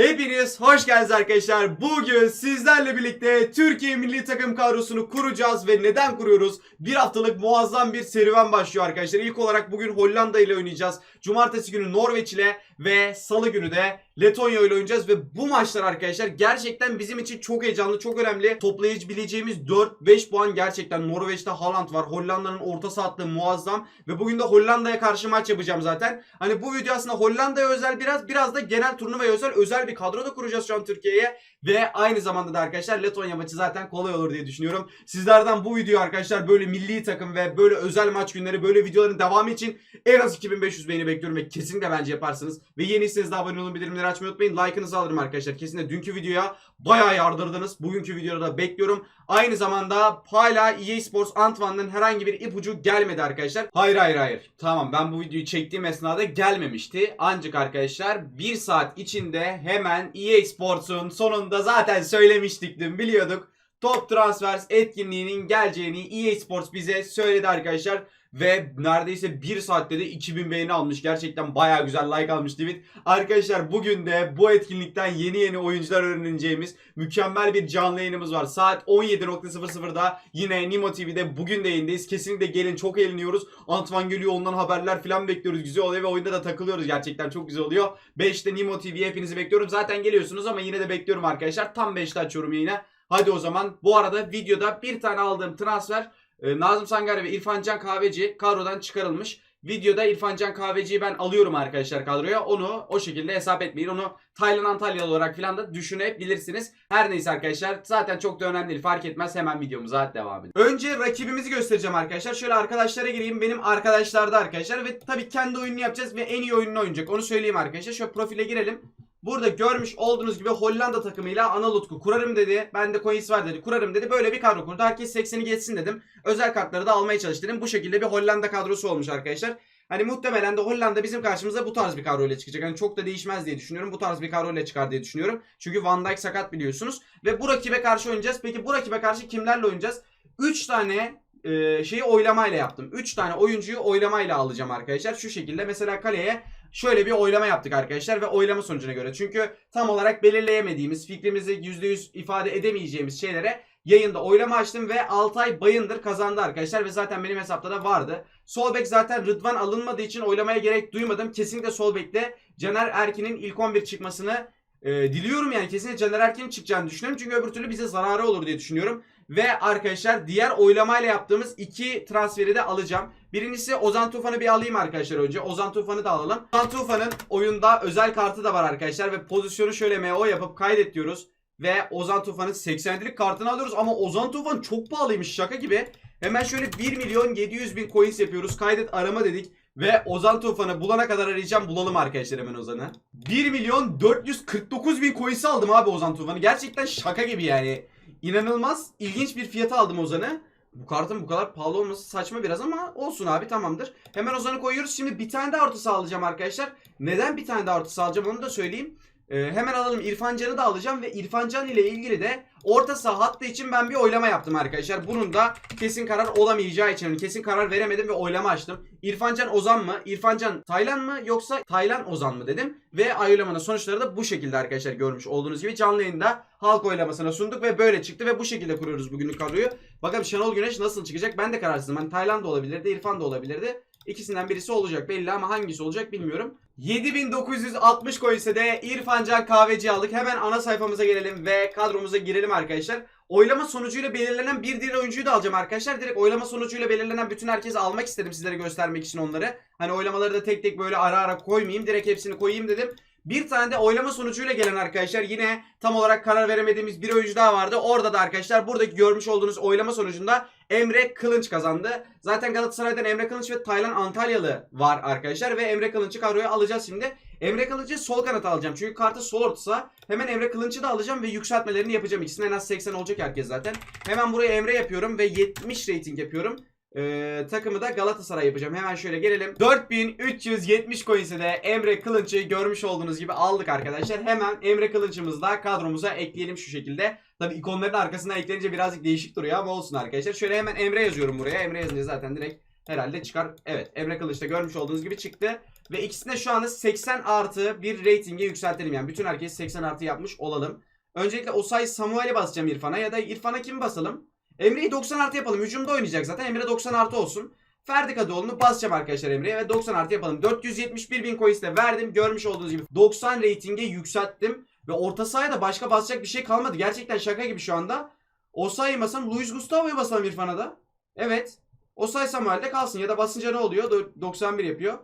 Hepiniz hoş geldiniz arkadaşlar. Bugün sizlerle birlikte Türkiye milli takım kadrosunu kuracağız ve neden kuruyoruz? Bir haftalık muazzam bir serüven başlıyor arkadaşlar. İlk olarak bugün Hollanda ile oynayacağız. Cumartesi günü Norveç ile ve Salı günü de Letonya ile oynayacağız ve bu maçlar arkadaşlar gerçekten bizim için çok heyecanlı, çok önemli. Toplayabileceğimiz 4-5 puan gerçekten Norveç'te Haaland var. Hollanda'nın orta saatliği muazzam ve bugün de Hollanda'ya karşı maç yapacağım zaten. Hani bu video aslında Hollanda'ya özel biraz biraz da genel turnuvaya özel özel bir kadro da kuracağız şu an Türkiye'ye. Ve aynı zamanda da arkadaşlar Letonya maçı zaten kolay olur diye düşünüyorum. Sizlerden bu video arkadaşlar böyle milli takım ve böyle özel maç günleri böyle videoların devamı için en az 2500 beğeni bekliyorum ve kesinlikle bence yaparsınız. Ve yeniyseniz de abone olun bildirimleri açmayı unutmayın. Like'ınızı alırım arkadaşlar. Kesinlikle dünkü videoya bayağı yardırdınız. Bugünkü videoda da bekliyorum. Aynı zamanda hala EA Sports Antwerp'ın herhangi bir ipucu gelmedi arkadaşlar. Hayır hayır hayır. Tamam ben bu videoyu çektiğim esnada gelmemişti. Ancak arkadaşlar bir saat içinde hemen EA Sports'un sonunda zaten söylemiştik dün biliyorduk. Top Transfers etkinliğinin geleceğini EA Sports bize söyledi arkadaşlar. Ve neredeyse 1 saatte de 2000 beğeni almış. Gerçekten baya güzel like almış David. Arkadaşlar bugün de bu etkinlikten yeni yeni oyuncular öğreneceğimiz mükemmel bir canlı yayınımız var. Saat 17.00'da yine Nimo TV'de bugün de yayındayız. Kesinlikle gelin çok eğleniyoruz. Antman geliyor ondan haberler falan bekliyoruz. Güzel oluyor ve oyunda da takılıyoruz gerçekten çok güzel oluyor. 5'te Nimo TV'ye hepinizi bekliyorum. Zaten geliyorsunuz ama yine de bekliyorum arkadaşlar. Tam 5'te açıyorum yine. Hadi o zaman bu arada videoda bir tane aldığım transfer e, Nazım Sangare ve İrfan Can Kahveci kadrodan çıkarılmış. Videoda İrfan Can Kahveci'yi ben alıyorum arkadaşlar kadroya. Onu o şekilde hesap etmeyin. Onu Taylan Antalyalı olarak falan da düşünebilirsiniz. Her neyse arkadaşlar zaten çok da önemli değil. Fark etmez hemen videomuza devam edelim. Önce rakibimizi göstereceğim arkadaşlar. Şöyle arkadaşlara gireyim. Benim arkadaşlarda arkadaşlar ve tabii kendi oyununu yapacağız ve en iyi oyununu oynayacak. Onu söyleyeyim arkadaşlar. Şöyle profile girelim. Burada görmüş olduğunuz gibi Hollanda takımıyla Analutku kurarım dedi. Ben de coins var dedi. Kurarım dedi. Böyle bir kadro kurdu. Herkes 80'i geçsin dedim. Özel kartları da almaya çalıştım. Bu şekilde bir Hollanda kadrosu olmuş arkadaşlar. Hani muhtemelen de Hollanda bizim karşımıza bu tarz bir kadroyla çıkacak. Hani çok da değişmez diye düşünüyorum. Bu tarz bir kadroyla çıkar diye düşünüyorum. Çünkü Van Dijk sakat biliyorsunuz. Ve bu rakibe karşı oynayacağız. Peki bu rakibe karşı kimlerle oynayacağız? 3 tane e, şeyi oylamayla yaptım. 3 tane oyuncuyu oylamayla alacağım arkadaşlar. Şu şekilde mesela kaleye şöyle bir oylama yaptık arkadaşlar ve oylama sonucuna göre. Çünkü tam olarak belirleyemediğimiz, fikrimizi %100 ifade edemeyeceğimiz şeylere yayında oylama açtım ve Altay Bayındır kazandı arkadaşlar ve zaten benim hesapta da vardı. Sol bek zaten Rıdvan alınmadığı için oylamaya gerek duymadım. Kesinlikle sol bekte Caner Erkin'in ilk 11 çıkmasını e, diliyorum yani kesinlikle Caner Erkin'in çıkacağını düşünüyorum. Çünkü öbür türlü bize zararı olur diye düşünüyorum. Ve arkadaşlar diğer oylamayla yaptığımız iki transferi de alacağım. Birincisi Ozan Tufan'ı bir alayım arkadaşlar önce. Ozan Tufan'ı da alalım. Ozan Tufan'ın oyunda özel kartı da var arkadaşlar. Ve pozisyonu şöyle MO yapıp kaydet diyoruz. Ve Ozan Tufan'ın 87'lik kartını alıyoruz. Ama Ozan Tufan çok pahalıymış şaka gibi. Hemen şöyle 1 milyon 700 bin coins yapıyoruz. Kaydet arama dedik. Ve Ozan Tufan'ı bulana kadar arayacağım. Bulalım arkadaşlar hemen Ozan'ı. 1 milyon 449 bin coins aldım abi Ozan Tufan'ı. Gerçekten şaka gibi yani. İnanılmaz ilginç bir fiyata aldım Ozan'ı. Bu kartın bu kadar pahalı olması saçma biraz ama olsun abi tamamdır. Hemen Ozan'ı koyuyoruz. Şimdi bir tane daha artı sağlayacağım arkadaşlar. Neden bir tane daha artı sağlayacağım onu da söyleyeyim. Ee, hemen alalım İrfan Can'ı da alacağım ve İrfan Can ile ilgili de orta saha hattı için ben bir oylama yaptım arkadaşlar. Bunun da kesin karar olamayacağı için kesin karar veremedim ve oylama açtım. İrfan Can Ozan mı? İrfan Can Taylan mı yoksa Taylan Ozan mı dedim. Ve oylamanın sonuçları da bu şekilde arkadaşlar görmüş olduğunuz gibi canlı yayında halk oylamasına sunduk ve böyle çıktı ve bu şekilde kuruyoruz bugünlük kadroyu. Bakalım Şenol Güneş nasıl çıkacak ben de kararsızım. Hani Taylan da olabilirdi, İrfan da olabilirdi. İkisinden birisi olacak belli ama hangisi olacak bilmiyorum. 7960 coins'e de İrfan Can Kahveci aldık. Hemen ana sayfamıza gelelim ve kadromuza girelim arkadaşlar. Oylama sonucuyla belirlenen bir diğer oyuncuyu da alacağım arkadaşlar. Direkt oylama sonucuyla belirlenen bütün herkesi almak istedim sizlere göstermek için onları. Hani oylamaları da tek tek böyle ara ara koymayayım. Direkt hepsini koyayım dedim. Bir tane de oylama sonucuyla gelen arkadaşlar yine tam olarak karar veremediğimiz bir oyuncu daha vardı. Orada da arkadaşlar buradaki görmüş olduğunuz oylama sonucunda Emre Kılınç kazandı. Zaten Galatasaray'dan Emre Kılınç ve Taylan Antalyalı var arkadaşlar ve Emre Kılınç'ı kadroya alacağız şimdi. Emre Kılıç'ı sol kanat alacağım. Çünkü kartı sol ortası. Hemen Emre Kılınç'ı da alacağım ve yükseltmelerini yapacağım. İkisinin en az 80 olacak herkes zaten. Hemen buraya Emre yapıyorum ve 70 rating yapıyorum. Ee, takımı da Galatasaray yapacağım. Hemen şöyle gelelim. 4370 coins'e de Emre Kılınç'ı görmüş olduğunuz gibi aldık arkadaşlar. Hemen Emre Kılınç'ımızı da kadromuza ekleyelim şu şekilde. Tabi ikonların arkasına eklenince birazcık değişik duruyor ama olsun arkadaşlar. Şöyle hemen Emre yazıyorum buraya. Emre yazınca zaten direkt herhalde çıkar. Evet Emre Kılıç'ta görmüş olduğunuz gibi çıktı. Ve ikisine şu anda 80 artı bir reytinge yükseltelim. Yani bütün herkes 80 artı yapmış olalım. Öncelikle Osay Samuel'i basacağım İrfan'a ya da İrfan'a kimi basalım? Emre'yi 90 artı yapalım. Hücumda oynayacak zaten. Emre 90 artı olsun. Ferdi Kadıoğlu'nu basacağım arkadaşlar Emre'ye ve 90 artı yapalım. 471 bin coins de verdim. Görmüş olduğunuz gibi 90 reytinge yükselttim. Ve orta sahaya da başka basacak bir şey kalmadı. Gerçekten şaka gibi şu anda. Osayi'yi basam, Luis Gustavo'yu basam İrfan'a da. Evet. Osay Samuel'de kalsın ya da basınca ne oluyor? Do- 91 yapıyor.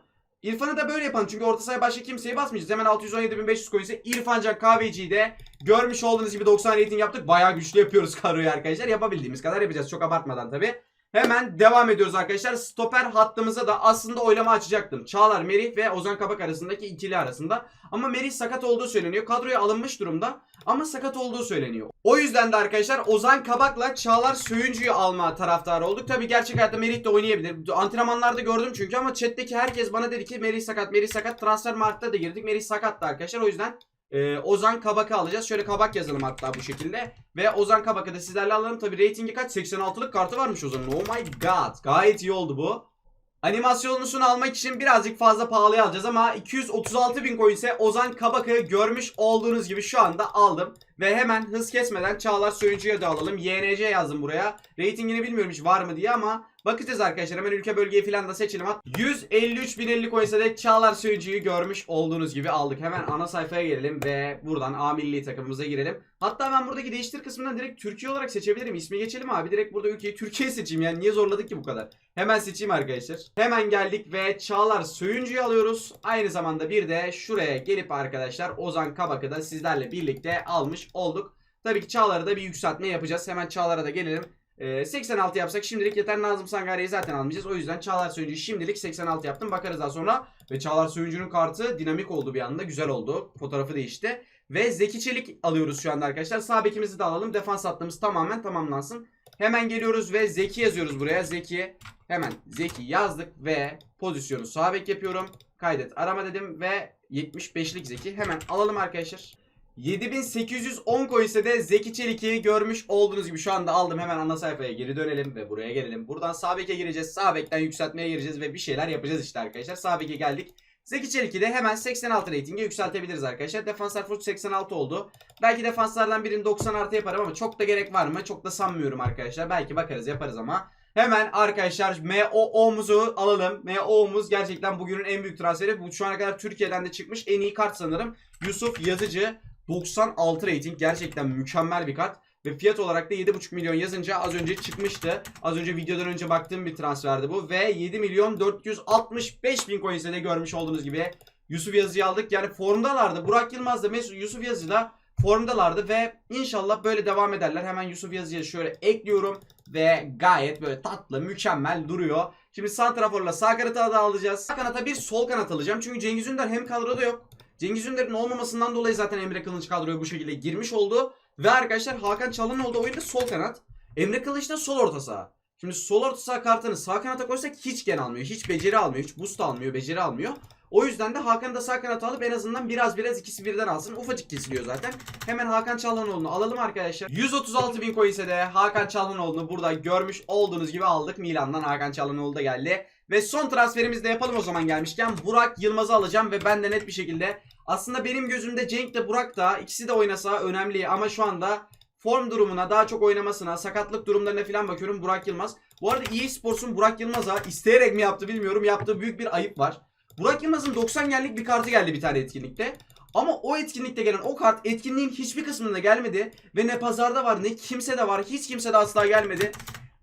İrfan'ı da böyle yapalım çünkü orta sahaya başka kimseyi basmayacağız. Hemen 617.500 coins'e İrfancan Kahveci'yi de görmüş olduğunuz gibi 90 rating yaptık. Bayağı güçlü yapıyoruz kadroyu arkadaşlar. Yapabildiğimiz kadar yapacağız. Çok abartmadan tabii. Hemen devam ediyoruz arkadaşlar. Stoper hattımıza da aslında oylama açacaktım. Çağlar, Merih ve Ozan Kabak arasındaki ikili arasında. Ama Merih sakat olduğu söyleniyor. Kadroya alınmış durumda ama sakat olduğu söyleniyor. O yüzden de arkadaşlar Ozan Kabak'la Çağlar Söyüncü'yü alma taraftarı olduk. Tabii gerçek hayatta Merih de oynayabilir. Antrenmanlarda gördüm çünkü ama chatteki herkes bana dedi ki Merih sakat, Merih sakat. Transfer markta da girdik. Merih sakattı arkadaşlar. O yüzden e, Ozan Kabak'ı alacağız. Şöyle Kabak yazalım hatta bu şekilde. Ve Ozan Kabak'ı da sizlerle alalım. Tabii reytingi kaç? 86'lık kartı varmış Ozan'ın. Oh my god. Gayet iyi oldu bu. Animasyonlusunu almak için birazcık fazla pahalıya alacağız ama 236 bin coin ise Ozan Kabak'ı görmüş olduğunuz gibi şu anda aldım. Ve hemen hız kesmeden Çağlar Söyüncü'ye de alalım. YNC yazdım buraya. Ratingini bilmiyorum hiç var mı diye ama bakacağız arkadaşlar. Hemen ülke bölgeyi falan da seçelim. 153 bin 50 coin ise de Çağlar Söyüncü'yü görmüş olduğunuz gibi aldık. Hemen ana sayfaya gelelim ve buradan A milli takımımıza girelim. Hatta ben buradaki değiştir kısmından direkt Türkiye olarak seçebilirim. İsmi geçelim abi. Direkt burada ülkeyi Türkiye seçeyim. Yani niye zorladık ki bu kadar? Hemen seçeyim arkadaşlar. Hemen geldik ve Çağlar Söyüncü'yü alıyoruz. Aynı zamanda bir de şuraya gelip arkadaşlar Ozan Kabak'ı da sizlerle birlikte almış olduk. Tabii ki Çağlar'a da bir yükseltme yapacağız. Hemen Çağlar'a da gelelim. Ee, 86 yapsak şimdilik yeter. Nazım Sangare'yi zaten almayacağız. O yüzden Çağlar Söyüncü'yü şimdilik 86 yaptım. Bakarız daha sonra. Ve Çağlar Söyüncü'nün kartı dinamik oldu bir anda. Güzel oldu. Fotoğrafı değişti. Ve Zeki Çelik alıyoruz şu anda arkadaşlar. Sağ bekimizi de alalım. Defans hattımız tamamen tamamlansın. Hemen geliyoruz ve Zeki yazıyoruz buraya. Zeki. Hemen Zeki yazdık ve pozisyonu sağ bek yapıyorum. Kaydet arama dedim ve 75'lik Zeki. Hemen alalım arkadaşlar. 7810 coin ise de Zeki Çelik'i görmüş olduğunuz gibi şu anda aldım. Hemen ana sayfaya geri dönelim ve buraya gelelim. Buradan sağ beke gireceğiz. Sağ bekten yükseltmeye gireceğiz ve bir şeyler yapacağız işte arkadaşlar. Sağ beke geldik. Zeki Çelik'i de hemen 86 reytinge yükseltebiliriz arkadaşlar. Defanslar full 86 oldu. Belki defanslardan birini 90 artı yaparım ama çok da gerek var mı? Çok da sanmıyorum arkadaşlar. Belki bakarız yaparız ama. Hemen arkadaşlar MOO'muzu alalım. MOO'muz gerçekten bugünün en büyük transferi. Bu şu ana kadar Türkiye'den de çıkmış en iyi kart sanırım. Yusuf Yazıcı 96 rating gerçekten mükemmel bir kart. Ve fiyat olarak da 7,5 milyon yazınca az önce çıkmıştı. Az önce videodan önce baktığım bir transferdi bu. Ve 7 milyon 465 bin coins'e de görmüş olduğunuz gibi Yusuf Yazıcı'yı aldık. Yani formdalardı. Burak Yılmaz da Mesut Yusuf Yazıcı da formdalardı ve inşallah böyle devam ederler. Hemen Yusuf Yazıcı'ya şöyle ekliyorum ve gayet böyle tatlı, mükemmel duruyor. Şimdi santraforla sağ kanata da alacağız. Sağ kanata bir sol kanat alacağım. Çünkü Cengiz Ünder hem kadroda yok. Cengiz Ünder'in olmamasından dolayı zaten Emre Kılınç kadroya bu şekilde girmiş oldu. Ve arkadaşlar Hakan Çalhanoğlu oyunda sol kanat. Emre Kılıç da sol orta saha. Şimdi sol orta saha kartını sağ kanata koysak hiç gen almıyor. Hiç beceri almıyor. Hiç boost almıyor. Beceri almıyor. O yüzden de Hakan'ı da sağ kanata alıp en azından biraz biraz ikisi birden alsın. Ufacık kesiliyor zaten. Hemen Hakan Çalhanoğlu'nu alalım arkadaşlar. 136 bin coin ise de Hakan Çalhanoğlu'nu burada görmüş olduğunuz gibi aldık. Milan'dan Hakan Çalhanoğlu da geldi. Ve son transferimizi de yapalım o zaman gelmişken. Burak Yılmaz'ı alacağım ve ben de net bir şekilde aslında benim gözümde Cenk de Burak da ikisi de oynasa önemli ama şu anda form durumuna daha çok oynamasına sakatlık durumlarına falan bakıyorum Burak Yılmaz. Bu arada EA Sports'un Burak Yılmaz'a isteyerek mi yaptı bilmiyorum yaptığı büyük bir ayıp var. Burak Yılmaz'ın 90 genlik bir kartı geldi bir tane etkinlikte. Ama o etkinlikte gelen o kart etkinliğin hiçbir kısmında gelmedi. Ve ne pazarda var ne kimse de var. Hiç kimse de asla gelmedi.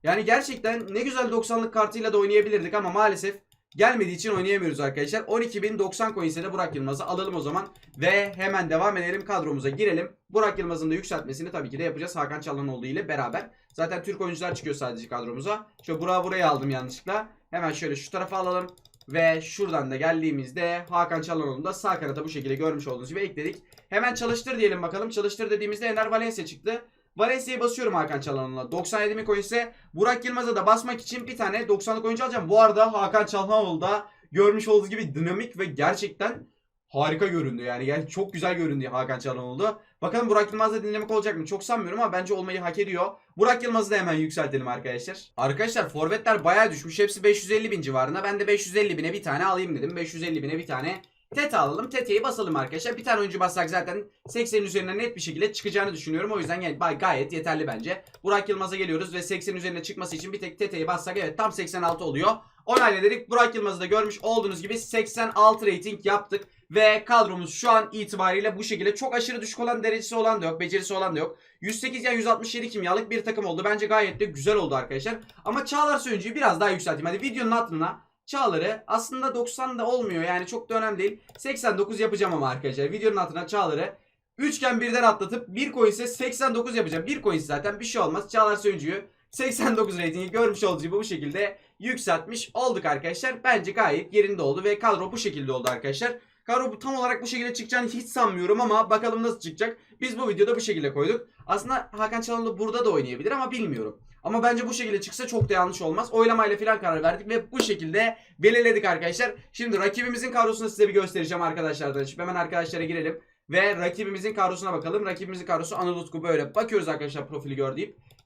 Yani gerçekten ne güzel 90'lık kartıyla da oynayabilirdik ama maalesef gelmediği için oynayamıyoruz arkadaşlar. 12.090 coins'e de Burak Yılmaz'ı alalım o zaman. Ve hemen devam edelim kadromuza girelim. Burak Yılmaz'ın da yükseltmesini tabii ki de yapacağız Hakan Çalhanoğlu ile beraber. Zaten Türk oyuncular çıkıyor sadece kadromuza. Şöyle Burak'ı buraya aldım yanlışlıkla. Hemen şöyle şu tarafa alalım. Ve şuradan da geldiğimizde Hakan Çalhanoğlu'nu da sağ kanata bu şekilde görmüş olduğunuz gibi ekledik. Hemen çalıştır diyelim bakalım. Çalıştır dediğimizde Ender Valencia çıktı. Valencia'ya basıyorum Hakan Çalhanoğlu'na. 97 mi ise Burak Yılmaz'a da basmak için bir tane 90'lık oyuncu alacağım. Bu arada Hakan Çalhanoğlu da görmüş olduğunuz gibi dinamik ve gerçekten harika göründü yani. yani çok güzel göründü Hakan Çalhanoğlu. Bakalım Burak Yılmaz da dinlemek olacak mı? Çok sanmıyorum ama bence olmayı hak ediyor. Burak Yılmaz'ı da hemen yükseltelim arkadaşlar. Arkadaşlar forvetler bayağı düşmüş. Hepsi 550 bin civarında. Ben de 550 bine bir tane alayım dedim. 550 bine bir tane Tete alalım. Tete'yi basalım arkadaşlar. Bir tane oyuncu bassak zaten 80'in üzerine net bir şekilde çıkacağını düşünüyorum. O yüzden yani gayet yeterli bence. Burak Yılmaz'a geliyoruz ve 80'in üzerine çıkması için bir tek Tete'yi bassak evet tam 86 oluyor. Onayla dedik. Burak Yılmaz'ı da görmüş olduğunuz gibi 86 rating yaptık. Ve kadromuz şu an itibariyle bu şekilde çok aşırı düşük olan derecesi olan da yok. Becerisi olan da yok. 108 ya 167 kimyalık bir takım oldu. Bence gayet de güzel oldu arkadaşlar. Ama Çağlar Söyüncü'yü biraz daha yükselteyim. Hadi videonun altına Çağlar'ı aslında 90 da olmuyor yani çok da önemli değil. 89 yapacağım ama arkadaşlar. Videonun altına Çağlar'ı üçgen birden atlatıp bir coin ise 89 yapacağım. Bir coin zaten bir şey olmaz. Çağlar Söyüncü'yü 89 ratingi görmüş olduğunuz gibi bu şekilde yükseltmiş olduk arkadaşlar. Bence gayet yerinde oldu ve kadro bu şekilde oldu arkadaşlar. Kadro tam olarak bu şekilde çıkacağını hiç sanmıyorum ama bakalım nasıl çıkacak. Biz bu videoda bu şekilde koyduk. Aslında Hakan Çalhanoğlu burada da oynayabilir ama bilmiyorum. Ama bence bu şekilde çıksa çok da yanlış olmaz. Oylamayla filan karar verdik ve bu şekilde belirledik arkadaşlar. Şimdi rakibimizin kadrosunu size bir göstereceğim arkadaşlar. Hemen arkadaşlara girelim. Ve rakibimizin kadrosuna bakalım. Rakibimizin kadrosu Anadolu böyle. Bakıyoruz arkadaşlar profili gör.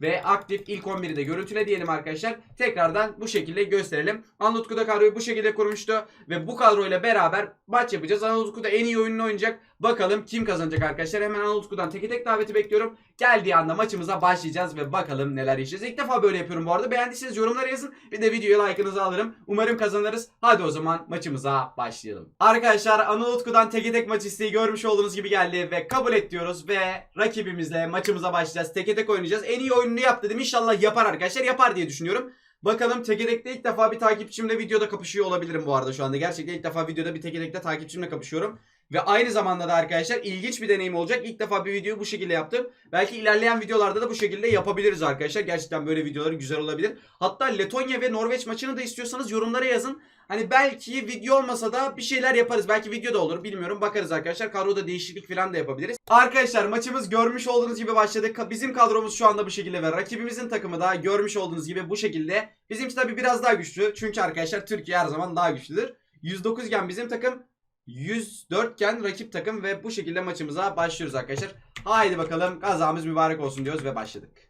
Ve aktif ilk 11'i de görüntüle diyelim arkadaşlar. Tekrardan bu şekilde gösterelim. Anadolu Utku da kadroyu bu şekilde kurmuştu. Ve bu kadroyla beraber maç yapacağız. Anadolu Utku da en iyi oyununu oynayacak. Bakalım kim kazanacak arkadaşlar. Hemen Anadolu Utku'dan teke tek daveti bekliyorum. Geldiği anda maçımıza başlayacağız ve bakalım neler yaşayacağız. İlk defa böyle yapıyorum bu arada. Beğendiyseniz yorumlara yazın. Bir de videoya like'ınızı alırım. Umarım kazanırız. Hadi o zaman maçımıza başlayalım. Arkadaşlar Anadolu Utku'dan teke tek maç isteği görmüş olduğunuz gibi geldi ve kabul et diyoruz ve rakibimizle maçımıza başlayacağız. Teke tek oynayacağız. En iyi oyununu yap dedim. İnşallah yapar arkadaşlar. Yapar diye düşünüyorum. Bakalım teke tekte ilk defa bir takipçimle videoda kapışıyor olabilirim bu arada şu anda. Gerçekten ilk defa videoda bir teke tekte takipçimle kapışıyorum. Ve aynı zamanda da arkadaşlar ilginç bir deneyim olacak. İlk defa bir videoyu bu şekilde yaptım. Belki ilerleyen videolarda da bu şekilde yapabiliriz arkadaşlar. Gerçekten böyle videoları güzel olabilir. Hatta Letonya ve Norveç maçını da istiyorsanız yorumlara yazın. Hani belki video olmasa da bir şeyler yaparız. Belki video da olur bilmiyorum. Bakarız arkadaşlar. Kadroda değişiklik falan da yapabiliriz. Arkadaşlar maçımız görmüş olduğunuz gibi başladı. Bizim kadromuz şu anda bu şekilde ve rakibimizin takımı da görmüş olduğunuz gibi bu şekilde. Bizimki tabi biraz daha güçlü. Çünkü arkadaşlar Türkiye her zaman daha güçlüdür. 109 iken bizim takım 104 iken rakip takım ve bu şekilde maçımıza başlıyoruz arkadaşlar. Haydi bakalım kazamız mübarek olsun diyoruz ve başladık.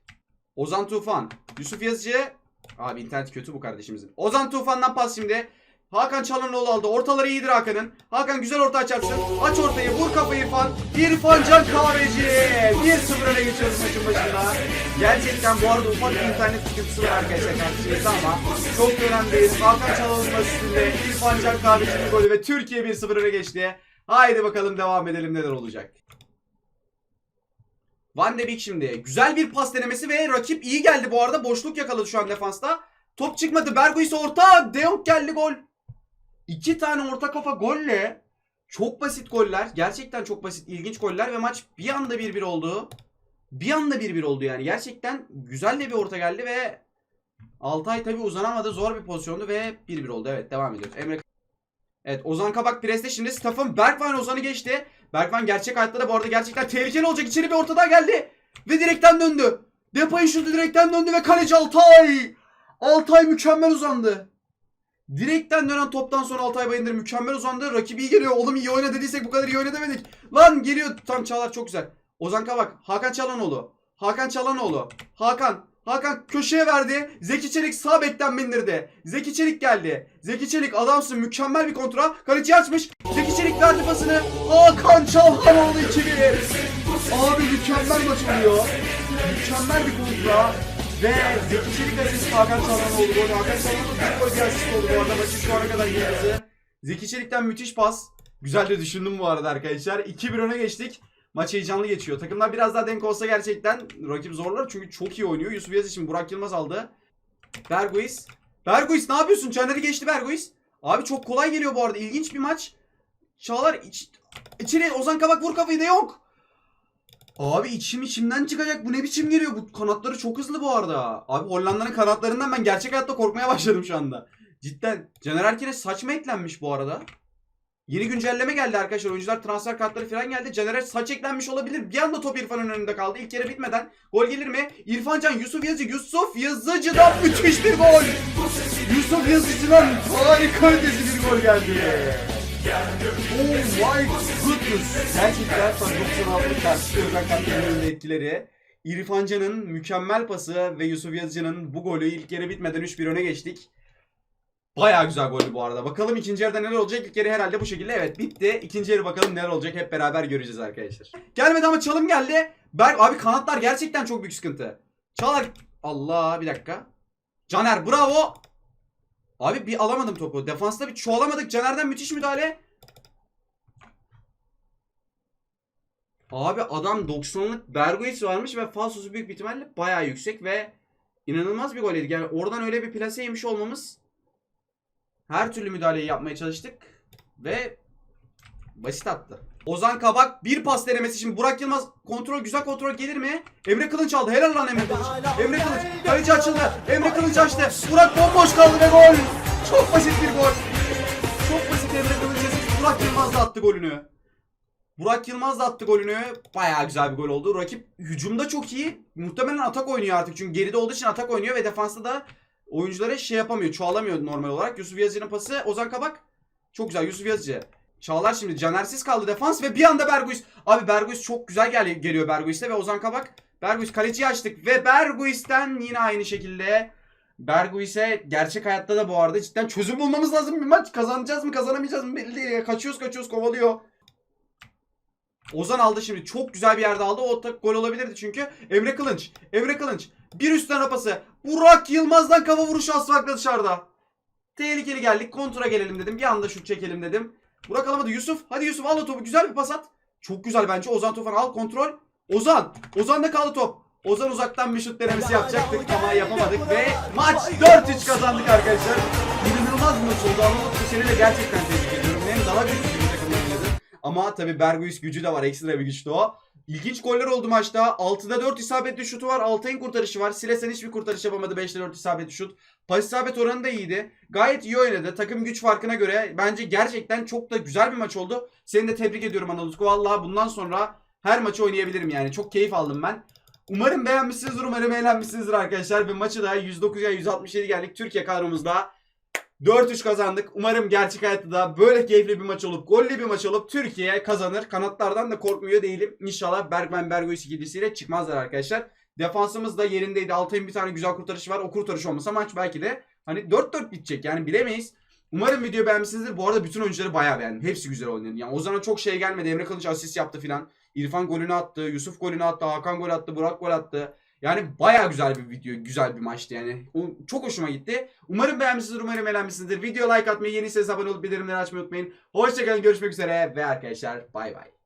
Ozan Tufan, Yusuf Yazıcı. Abi internet kötü bu kardeşimizin. Ozan Tufan'dan pas şimdi. Hakan Çalhanoğlu aldı. Ortaları iyidir Hakan'ın. Hakan güzel orta açarsın. Aç ortayı. Vur kafayı İrfan. İrfan Can Kahveci. 1-0 öne geçiyoruz maçın başında. Gerçekten bu arada ufak bir internet sıkıntısı var arkadaşlar karşımızda ama çok önemli değil. Hakan Çalhanoğlu'nun asistinde İrfan Can Kahveci'nin golü ve Türkiye 1-0 öne geçti. Haydi bakalım devam edelim neler olacak. Van de Beek şimdi. Güzel bir pas denemesi ve rakip iyi geldi bu arada. Boşluk yakaladı şu an defansta. Top çıkmadı. Berguis orta. De Jong geldi gol. İki tane orta kafa golle. Çok basit goller. Gerçekten çok basit, ilginç goller ve maç bir anda 1-1 oldu. Bir anda 1-1 oldu yani. Gerçekten güzel de bir orta geldi ve Altay tabi uzanamadı. Zor bir pozisyondu ve 1-1 oldu. Evet devam ediyoruz. Emre Evet Ozan Kabak preste şimdi Stefan Bergwijn Ozan'ı geçti. Bergwijn gerçek hayatta da bu arada gerçekten tehlikeli olacak. İçeri bir ortada geldi. Ve direkten döndü. Depay'ın şutu direkten döndü ve kaleci Altay. Altay mükemmel uzandı. Direkten dönen toptan sonra Altay Bayındır mükemmel uzandı. Rakibi iyi geliyor. Oğlum iyi oyna dediysek bu kadar iyi oyna demedik. Lan geliyor. Tam Çağlar çok güzel. Ozan Kabak. Hakan Çalhanoğlu. Hakan Çalhanoğlu. Hakan. Hakan köşeye verdi. Zeki Çelik sağ bekten bindirdi. Zeki Çelik geldi. Zeki Çelik adamsın mükemmel bir kontra. Kaleci açmış. Zeki Çelik verdi pasını. Hakan Çalhanoğlu 2-1. Abi mükemmel maç oluyor. Mükemmel bir kontra. Ve Zeki Çelik asist Hakan Çalhanoğlu gol. Hakan Çalhanoğlu bir gol bir asist oldu bu arada maçın şu ana kadar yıldızı. Zeki Çelik'ten müthiş pas. Güzel de düşündüm bu arada arkadaşlar. 2-1 öne geçtik. Maç heyecanlı geçiyor. Takımlar biraz daha denk olsa gerçekten rakip zorlar. Çünkü çok iyi oynuyor. Yusuf Yazıcı için Burak Yılmaz aldı. Berguis. Berguis ne yapıyorsun? Caner'i geçti Berguis. Abi çok kolay geliyor bu arada. İlginç bir maç. Çağlar iç, içeri Ozan Kabak vur kafayı da yok. Abi içim içimden çıkacak. Bu ne biçim geliyor? Bu kanatları çok hızlı bu arada. Abi Hollanda'nın kanatlarından ben gerçek hayatta korkmaya başladım şu anda. Cidden. Caner Erkin'e saçma eklenmiş bu arada. Yeni güncelleme geldi arkadaşlar. Oyuncular transfer kartları falan geldi. Caner'e saç eklenmiş olabilir. Bir anda top İrfan'ın önünde kaldı. İlk yarı bitmeden gol gelir mi? İrfan Can, Yusuf Yazıcı. Yusuf Yazıcı'dan müthiş bir gol. Yusuf Yazıcı'dan harika ötesi bir gol geldi. Oh my goodness. Gerçekten son 96'lık karşı Özkan Kaptan'ın etkileri. İrfan Can'ın mükemmel pası ve Yusuf Yazıcı'nın bu golü ilk yarı bitmeden 3-1 öne geçtik. Baya güzel goldü bu arada. Bakalım ikinci yarıda neler olacak? İlk yarı herhalde bu şekilde. Evet bitti. İkinci yarı bakalım neler olacak hep beraber göreceğiz arkadaşlar. Gelmedi ama çalım geldi. Berk abi kanatlar gerçekten çok büyük sıkıntı. Çağlar Allah bir dakika. Caner bravo. Abi bir alamadım topu. Defansta bir çoğalamadık. Caner'den müthiş müdahale. Abi adam 90'lık Berguis varmış ve falsosu büyük bir ihtimalle bayağı yüksek ve inanılmaz bir gol yedik. Yani oradan öyle bir plase yemiş olmamız her türlü müdahaleyi yapmaya çalıştık ve basit attı. Ozan Kabak bir pas denemesi şimdi Burak Yılmaz kontrol güzel kontrol gelir mi? Emre Kılınç aldı. Helal lan Emre Kılınç. Emre Kılınç kaleci açıldı. Emre Kılınç açtı. Burak bomboş kaldı ve gol. Çok basit bir gol. Çok basit Emre Kılınç. Burak Yılmaz da attı golünü. Burak Yılmaz da attı golünü. Bayağı güzel bir gol oldu. Rakip hücumda çok iyi. Muhtemelen atak oynuyor artık. Çünkü geride olduğu için atak oynuyor ve defansta da oyunculara şey yapamıyor. Çoğalamıyor normal olarak. Yusuf Yazıcı'nın pası. Ozan Kabak. Çok güzel Yusuf Yazıcı. Çağlar şimdi Canersiz kaldı defans ve bir anda Berguis. Abi Berguis çok güzel gel geliyor Berguis'te ve Ozan Kabak. Berguis kaleciyi açtık ve Berguis'ten yine aynı şekilde Berguis'e gerçek hayatta da bu arada cidden çözüm bulmamız lazım bir maç. Kazanacağız mı kazanamayacağız mı belli değil. Kaçıyoruz kaçıyoruz kovalıyor. Ozan aldı şimdi. Çok güzel bir yerde aldı. O gol olabilirdi çünkü. Emre Kılınç. Emre Kılınç. Bir üstten rapası. Burak Yılmaz'dan kafa vuruşu asfakla dışarıda. Tehlikeli geldik. Kontra gelelim dedim. Bir anda şut çekelim dedim. Burak alamadı. Yusuf. Hadi Yusuf al topu. Güzel bir pas at. Çok güzel bence. Ozan Tufan al kontrol. Ozan. Ozan'da kaldı top. Ozan uzaktan bir şut denemesi yapacaktık ama yapamadık ve maç 4-3 kazandık arkadaşlar. İnanılmaz bir maç oldu. Anadolu seni de gerçekten tebrik ediyorum. Hem daha güçlü bir oynadın. Ama tabi Berguis gücü de var. Ekstra bir güçlü o. İlginç goller oldu maçta. 6'da 4 isabetli şutu var. Altay'ın kurtarışı var. Silesen hiçbir kurtarış yapamadı. 5'te 4 isabetli şut. Pas isabet oranı da iyiydi. Gayet iyi oynadı. Takım güç farkına göre bence gerçekten çok da güzel bir maç oldu. Seni de tebrik ediyorum Anadolu. Vallahi bundan sonra her maçı oynayabilirim yani. Çok keyif aldım ben. Umarım beğenmişsinizdir. Umarım eğlenmişsinizdir arkadaşlar. Ve maçı da 109'ya 167 geldik. Türkiye kadromuzda 4-3 kazandık. Umarım gerçek hayatta da böyle keyifli bir maç olup, gollü bir maç olup Türkiye kazanır. Kanatlardan da korkmuyor değilim. İnşallah Bergman Bergois ikilisiyle çıkmazlar arkadaşlar. Defansımız da yerindeydi. Altay'ın bir tane güzel kurtarışı var. O kurtarış olmasa maç belki de hani 4-4 bitecek. Yani bilemeyiz. Umarım video beğenmişsinizdir. Bu arada bütün oyuncuları bayağı beğendim. Hepsi güzel oynadı. Yani Ozan'a çok şey gelmedi. Emre Kılıç asist yaptı filan. İrfan golünü attı. Yusuf golünü attı. Hakan gol attı. Burak gol attı. Yani bayağı güzel bir video, güzel bir maçtı yani. O, çok hoşuma gitti. Umarım beğenmişsinizdir, umarım eğlenmişsinizdir. Video like atmayı, yeni abone olup bildirimleri açmayı unutmayın. Hoşçakalın, görüşmek üzere ve arkadaşlar bay bay.